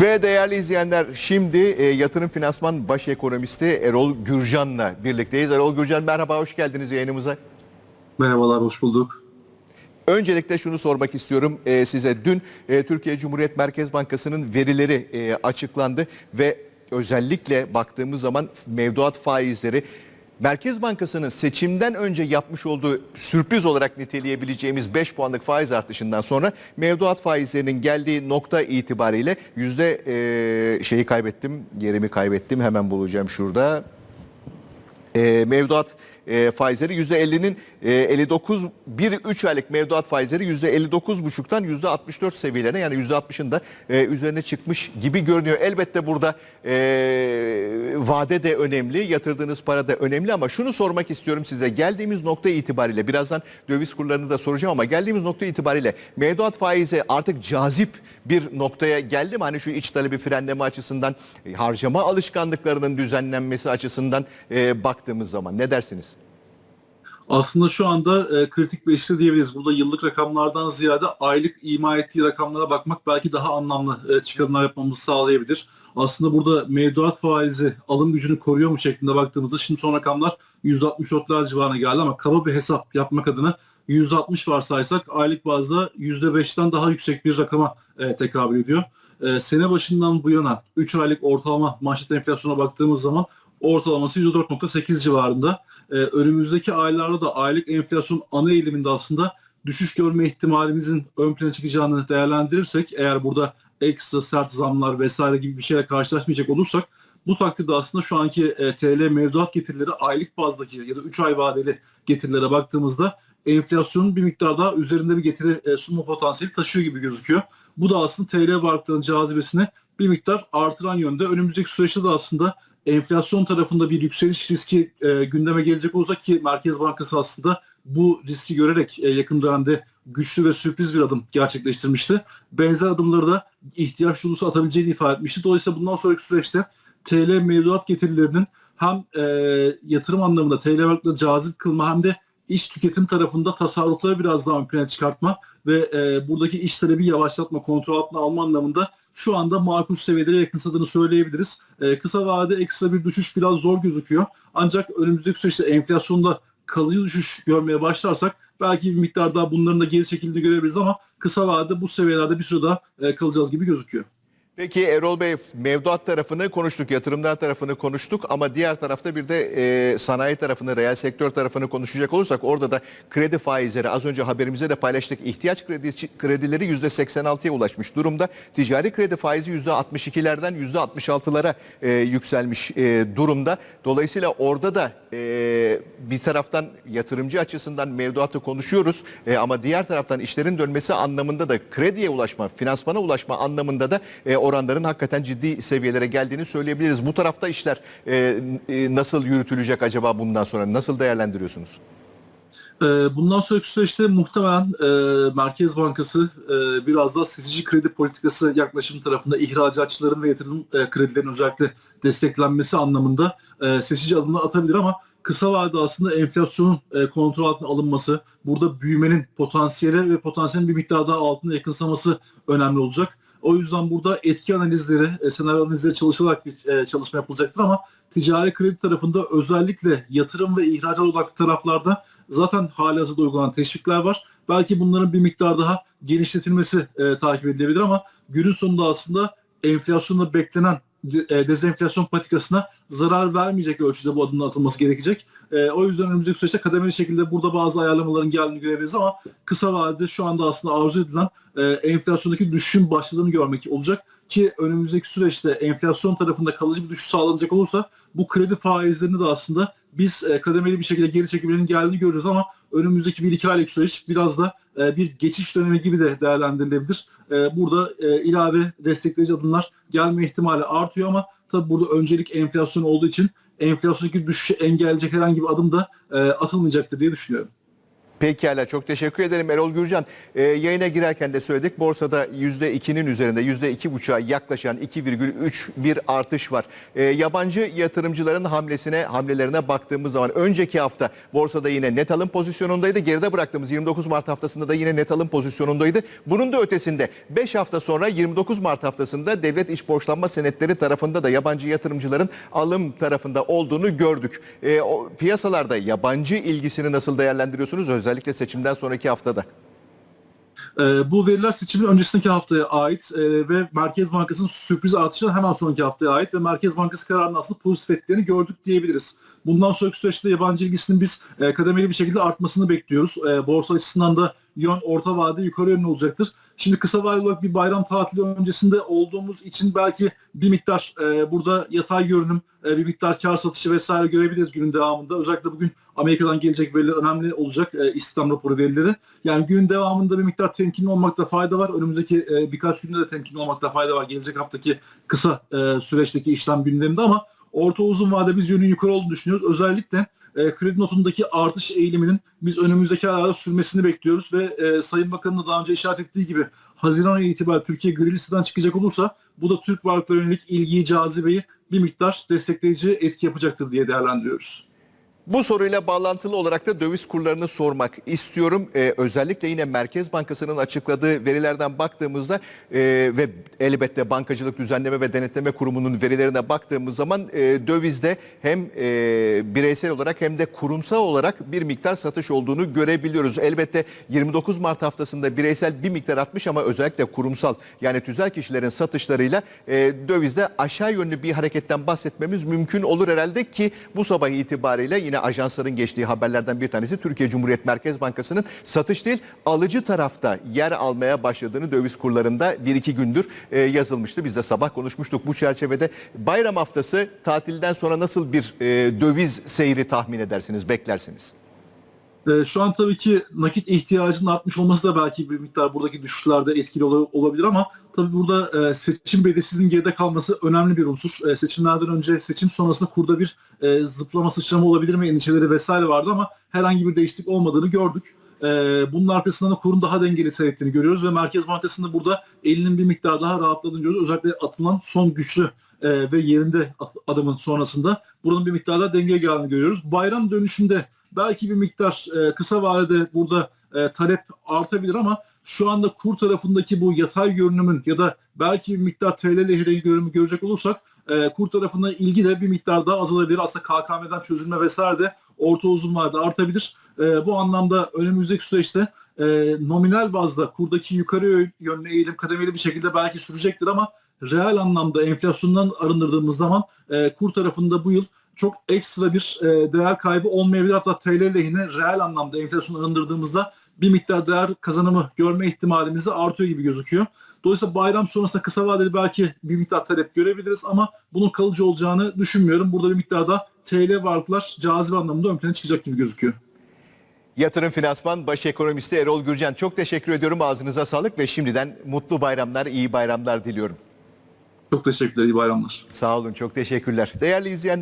Ve değerli izleyenler şimdi e, yatırım finansman baş ekonomisti Erol Gürcan'la birlikteyiz. Erol Gürcan merhaba hoş geldiniz yayınımıza. Merhabalar, hoş bulduk. Öncelikle şunu sormak istiyorum e, size. Dün e, Türkiye Cumhuriyet Merkez Bankası'nın verileri e, açıklandı ve özellikle baktığımız zaman mevduat faizleri Merkez Bankası'nın seçimden önce yapmış olduğu sürpriz olarak niteleyebileceğimiz 5 puanlık faiz artışından sonra mevduat faizlerinin geldiği nokta itibariyle yüzde e, şeyi kaybettim, yerimi kaybettim hemen bulacağım şurada. E, mevduat e, faizleri %50'nin e, 59 bir 3 aylık mevduat faizleri %59,5'tan %64 seviyelerine yani %60'ın da e, üzerine çıkmış gibi görünüyor. Elbette burada e, vade de önemli, yatırdığınız para da önemli ama şunu sormak istiyorum size. Geldiğimiz nokta itibariyle birazdan döviz kurlarını da soracağım ama geldiğimiz nokta itibariyle mevduat faizi artık cazip bir noktaya geldi mi? Hani şu iç talebi frenleme açısından, e, harcama alışkanlıklarının düzenlenmesi açısından e, baktığımız zaman ne dersiniz? Aslında şu anda e, kritik beşli diyebiliriz. Burada yıllık rakamlardan ziyade aylık ima ettiği rakamlara bakmak belki daha anlamlı e, çıkarımlar yapmamızı sağlayabilir. Aslında burada mevduat faizi alım gücünü koruyor mu şeklinde baktığımızda şimdi son rakamlar %64'ler civarına geldi ama kaba bir hesap yapmak adına %60 varsaysak aylık bazda %5'ten daha yüksek bir rakama e, tekabül ediyor. E, sene başından bu yana 3 aylık ortalama manşet enflasyona baktığımız zaman ortalaması %4.8 civarında. Ee, önümüzdeki aylarda da aylık enflasyon ana eğiliminde aslında düşüş görme ihtimalimizin ön plana çıkacağını değerlendirirsek eğer burada ekstra sert zamlar vesaire gibi bir şeyle karşılaşmayacak olursak bu takdirde aslında şu anki e, TL mevduat getirileri aylık bazdaki ya da 3 ay vadeli getirilere baktığımızda enflasyonun bir miktar daha üzerinde bir getiri e, sunma potansiyeli taşıyor gibi gözüküyor. Bu da aslında TL varlıklarının cazibesini bir miktar artıran yönde. Önümüzdeki süreçte de aslında enflasyon tarafında bir yükseliş riski e, gündeme gelecek olsa ki Merkez Bankası aslında bu riski görerek e, yakın dönemde güçlü ve sürpriz bir adım gerçekleştirmişti. Benzer adımları da ihtiyaç duyulusu atabileceğini ifade etmişti. Dolayısıyla bundan sonraki süreçte TL mevduat getirilerinin hem e, yatırım anlamında TL varlıkları cazip kılma hem de iç tüketim tarafında tasarrufları biraz daha ön plana çıkartma ve e, buradaki iş talebi yavaşlatma, kontrol altına alma anlamında şu anda makul seviyelere yakınsadığını söyleyebiliriz. E, kısa vadede ekstra bir düşüş biraz zor gözüküyor. Ancak önümüzdeki süreçte enflasyonda kalıcı düşüş görmeye başlarsak belki bir miktar daha bunların da geri çekildiğini görebiliriz ama kısa vadede bu seviyelerde bir süre daha e, kalacağız gibi gözüküyor. Peki Erol Bey mevduat tarafını konuştuk, yatırımlar tarafını konuştuk ama diğer tarafta bir de e, sanayi tarafını, reel sektör tarafını konuşacak olursak orada da kredi faizleri az önce haberimize de paylaştık. İhtiyaç kredi, kredileri %86'ya ulaşmış durumda. Ticari kredi faizi %62'lerden %66'lara e, yükselmiş e, durumda. Dolayısıyla orada da e, bir taraftan yatırımcı açısından mevduatı konuşuyoruz e, ama diğer taraftan işlerin dönmesi anlamında da krediye ulaşma, finansmana ulaşma anlamında da e, oranların hakikaten ciddi seviyelere geldiğini söyleyebiliriz. Bu tarafta işler e, e, nasıl yürütülecek acaba bundan sonra? Nasıl değerlendiriyorsunuz? Ee, Bundan sonraki süreçte muhtemelen e, Merkez Bankası e, biraz daha seçici kredi politikası yaklaşım tarafında ihracatçıların ve yatırım e, kredilerinin özellikle desteklenmesi anlamında e, seçici adımlar atabilir ama kısa vadede aslında enflasyonun e, kontrol altına alınması, burada büyümenin potansiyeli ve potansiyelin bir miktar daha altına yakınsaması önemli olacak. O yüzden burada etki analizleri, e, senaryo analizleri çalışılarak bir e, çalışma yapılacaktır ama ticari kredi tarafında özellikle yatırım ve ihracat odaklı taraflarda zaten halihazırda uygulanan teşvikler var. Belki bunların bir miktar daha genişletilmesi e, takip edilebilir ama günün sonunda aslında enflasyonda beklenen dezenflasyon patikasına zarar vermeyecek ölçüde bu adımın atılması gerekecek. E, o yüzden önümüzdeki süreçte kademeli şekilde burada bazı ayarlamaların geldiğini görebiliriz ama kısa vadede şu anda aslında arzu edilen e, enflasyondaki düşüşün başladığını görmek olacak ki önümüzdeki süreçte enflasyon tarafında kalıcı bir düşüş sağlanacak olursa bu kredi faizlerini de aslında biz e, kademeli bir şekilde geri çekilmenin geldiğini göreceğiz ama önümüzdeki bir iki aylık süreç biraz da e, bir geçiş dönemi gibi de değerlendirilebilir. E, burada e, ilave destekleyici adımlar gelme ihtimali artıyor ama tabii burada öncelik enflasyon olduğu için enflasyondaki düşüşü engelleyecek herhangi bir adım da atılmayacaktır diye düşünüyorum. Pekala çok teşekkür ederim Erol Gürcan. Ee, yayına girerken de söyledik borsada %2'nin üzerinde %2,5'a yaklaşan 2,3 bir artış var. Ee, yabancı yatırımcıların hamlesine hamlelerine baktığımız zaman önceki hafta borsada yine net alım pozisyonundaydı. Geride bıraktığımız 29 Mart haftasında da yine net alım pozisyonundaydı. Bunun da ötesinde 5 hafta sonra 29 Mart haftasında devlet iş borçlanma senetleri tarafında da yabancı yatırımcıların alım tarafında olduğunu gördük. Ee, o, piyasalarda yabancı ilgisini nasıl değerlendiriyorsunuz özellikle seçimden sonraki haftada? Ee, bu veriler seçimin öncesindeki haftaya ait e, ve Merkez Bankası'nın sürpriz artışından hemen sonraki haftaya ait ve Merkez Bankası kararının aslında pozitif etkilerini gördük diyebiliriz. Bundan sonraki süreçte yabancı ilgisinin biz e, kademeli bir şekilde artmasını bekliyoruz. E, borsa açısından da yön orta vade yukarı yönlü olacaktır. Şimdi kısa vadeli olarak bir bayram tatili öncesinde olduğumuz için belki bir miktar e, burada yatay görünüm, e, bir miktar kar satışı vesaire görebiliriz günün devamında. Özellikle bugün Amerika'dan gelecek veriler önemli olacak. E, istihdam raporu verileri. Yani günün devamında bir miktar temkinli olmakta fayda var. Önümüzdeki e, birkaç günde de temkinli olmakta fayda var. Gelecek haftaki kısa e, süreçteki işlem gündeminde ama orta uzun vade biz yönün yukarı olduğunu düşünüyoruz. Özellikle e, kredi notundaki artış eğiliminin biz önümüzdeki aylarda sürmesini bekliyoruz ve e, Sayın Bakan'ın da daha önce işaret ettiği gibi Haziran ayı itibariyle Türkiye gri listeden çıkacak olursa bu da Türk varlıklarına yönelik ilgiyi, cazibeyi bir miktar destekleyici etki yapacaktır diye değerlendiriyoruz. Bu soruyla bağlantılı olarak da döviz kurlarını sormak istiyorum. Ee, özellikle yine Merkez Bankası'nın açıkladığı verilerden baktığımızda e, ve elbette Bankacılık Düzenleme ve Denetleme Kurumu'nun verilerine baktığımız zaman e, dövizde hem e, bireysel olarak hem de kurumsal olarak bir miktar satış olduğunu görebiliyoruz. Elbette 29 Mart haftasında bireysel bir miktar artmış ama özellikle kurumsal yani tüzel kişilerin satışlarıyla e, dövizde aşağı yönlü bir hareketten bahsetmemiz mümkün olur herhalde ki bu sabah itibariyle yine ajansların geçtiği haberlerden bir tanesi Türkiye Cumhuriyet Merkez Bankası'nın satış değil alıcı tarafta yer almaya başladığını döviz kurlarında bir iki gündür e, yazılmıştı. Biz de sabah konuşmuştuk bu çerçevede. Bayram haftası tatilden sonra nasıl bir e, döviz seyri tahmin edersiniz, beklersiniz? Ee, Şu an tabii ki nakit ihtiyacının artmış olması da belki bir miktar buradaki düşüşlerde etkili ola- olabilir ama tabii burada e, seçim belirsizliğinin geride kalması önemli bir unsur. E, Seçimlerden önce seçim sonrasında kurda bir e, zıplama sıçrama olabilir mi endişeleri vesaire vardı ama herhangi bir değişiklik olmadığını gördük. E, Bunun arkasından da kurun daha dengeli seyrettiğini görüyoruz ve Merkez Bankası'nda burada elinin bir miktar daha rahatladığını görüyoruz. Özellikle atılan son güçlü e, ve yerinde adımın sonrasında buranın bir miktar daha dengeye geldiğini görüyoruz. Bayram dönüşünde belki bir miktar e, kısa vadede burada e, talep artabilir ama şu anda kur tarafındaki bu yatay görünümün ya da belki bir miktar TL lehine görünümü görecek olursak e, kur tarafına ilgi de bir miktar daha azalabilir. Aslında KKM'den çözülme vesaire de orta uzun vadede artabilir. E, bu anlamda önümüzdeki süreçte e, nominal bazda kurdaki yukarı yönlü eğilim kademeli bir şekilde belki sürecektir ama reel anlamda enflasyondan arındırdığımız zaman e, kur tarafında bu yıl çok ekstra bir e, değer kaybı olmayabilir. Hatta TL lehine reel anlamda enflasyon arındırdığımızda bir miktar değer kazanımı görme ihtimalimiz de artıyor gibi gözüküyor. Dolayısıyla bayram sonrasında kısa vadeli belki bir miktar talep görebiliriz ama bunun kalıcı olacağını düşünmüyorum. Burada bir miktar da TL varlıklar cazibe anlamında ön plana çıkacak gibi gözüküyor. Yatırım Finansman Baş Ekonomisti Erol Gürcan çok teşekkür ediyorum. Ağzınıza sağlık ve şimdiden mutlu bayramlar, iyi bayramlar diliyorum. Çok teşekkürler, iyi bayramlar. Sağ olun, çok teşekkürler. Değerli izleyenler